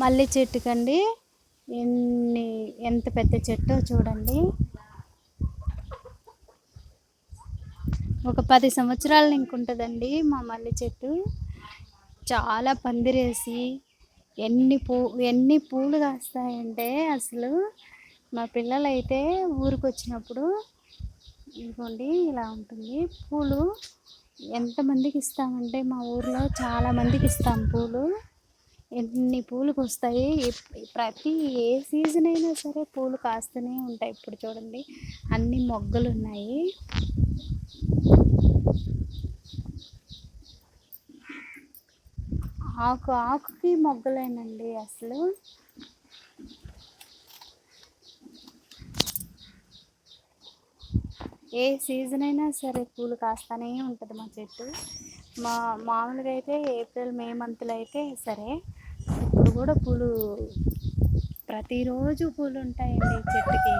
మల్లె చెట్టుకండి. ఎన్ని ఎంత పెద్ద చెట్టో చూడండి. ఒక పది సంవత్సరాలు ఇంకుంటుందండి మా మల్లె చెట్టు. చాలా పందిరేసి ఎన్ని పూ ఎన్ని పూలు కాస్తాయంటే అసలు మా పిల్లలైతే ఊరికి వచ్చినప్పుడు ఇదిగోండి ఇలా ఉంటుంది. పూలు ఎంతమందికి ఇస్తామంటే మా ఊర్లో చాలా మందికి ఇస్తాం పూలు. ఎన్ని పూలు వస్తాయి ప్రతి ఏ సీజన్ అయినా సరే పూలు కాస్తూనే ఉంటాయి ఇప్పుడు చూడండి. అన్ని మొగ్గలు ఉన్నాయి. ఆకు ఆకుకి మొగ్గలేనండి అసలు. ఏ సీజన్ అయినా సరే పూలు కాస్తూనే ఉంటుంది మా చెట్టు. మా మామూలుగా అయితే ఏప్రిల్ మే మంత్లో అయితే సరే ఇప్పుడు కూడా పూలు ప్రతిరోజు పూలు ఉంటాయండి చెట్టుకి.